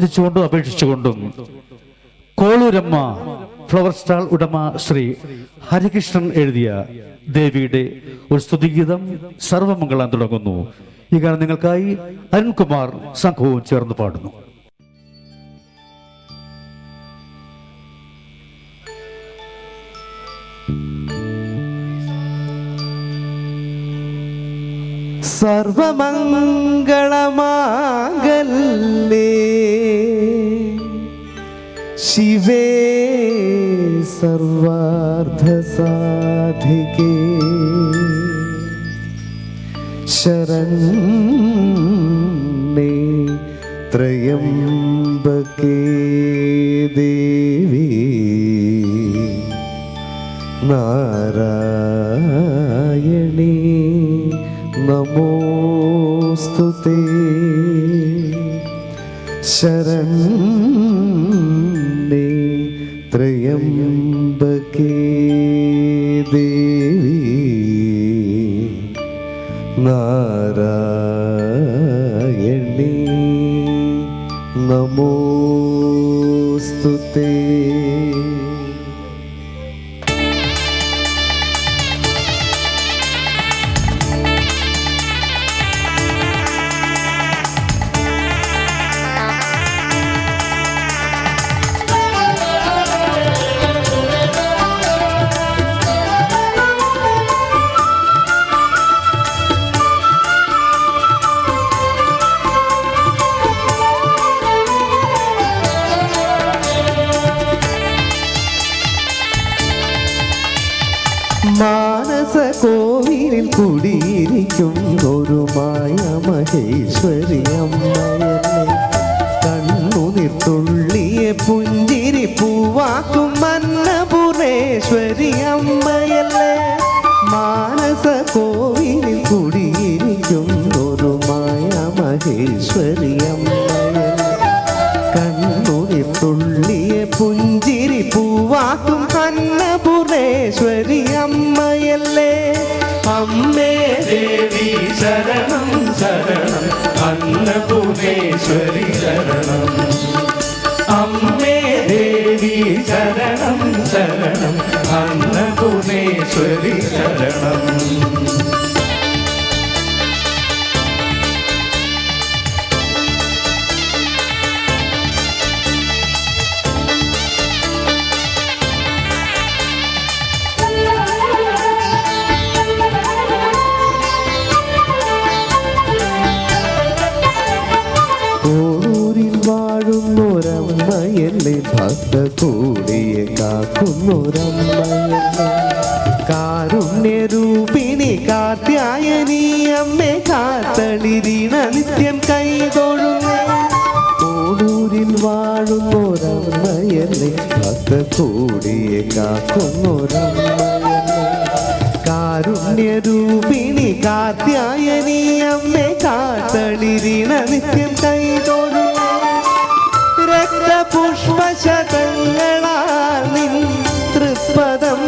ുകൊണ്ടും അപേക്ഷിച്ചുകൊണ്ടും. കോളൂരമ്മ flower stall ഉടമ ശ്രീ ഹരികൃഷ്ണൻ എഴുതിയ ദേവിയുടെ ഒരു സ്തുതിഗീതം സർവമംഗളം തുടങ്ങുന്നു. ഈ ഗാനം നിങ്ങൾക്കായി അരുൺകുമാർ സംഘവും ചേർന്ന് പാടുന്നു. സർവമംഗളമാകല്ലേ ശിവേ സർവാർദ്ധസാധികേ ശരണ്യേ ത്രയംബകേ ദേവി. നാരായണീ നമോസ്തുതേ ശരണ്യേ ത്രയംബകേ ദേവി നാരായണീ നമോസ്തു മാനസ കോവിലിൽ കുടിയിരിക്കും ഒരു മായ മഹേശ്വരി അമ്മയല്ലേ. കണ്ണു നിർത്തുള്ളിയെ പുഞ്ചിരി പൂവാക്കും മന്നപുരേശ്വരി അമ്മയല്ലേ. മാനസ കോവിലിൽ കുടിയിരിക്കും ഒരു മായ മഹേശ്വരി അമ്മയല്ലേ. പുഞ്ചിരി പൂവാക്കും അന്നപുരേശ്വരി അമ്മയല്ലേ അമ്മേ ദേവി ശരണം ശരണം. അന്നപൂർണേശ്വരി ശരണം. അമ്മേ ദേവി ശരണം ശരണം. ഭക്ത കൂടിയ കാരുണ്യരൂപിണി കാത്യായനി അമ്മേ കാത്തളിരിണ നിത്യം കൈതൊഴുന്നേ വാഴുന്നൊരമ്മയല്ലേ ഭക്ത കൂടിയ കാക്കുന്നൊരമ്മയല്ലേ കാരുണ്യരൂപിണി കാത്യായനി അമ്മേ കാത്തളിരിണ നിത്യം കൈതൊഴു രക്തപുഷ്പശതങ്ങളാൽ നിൻ തൃപ്പദം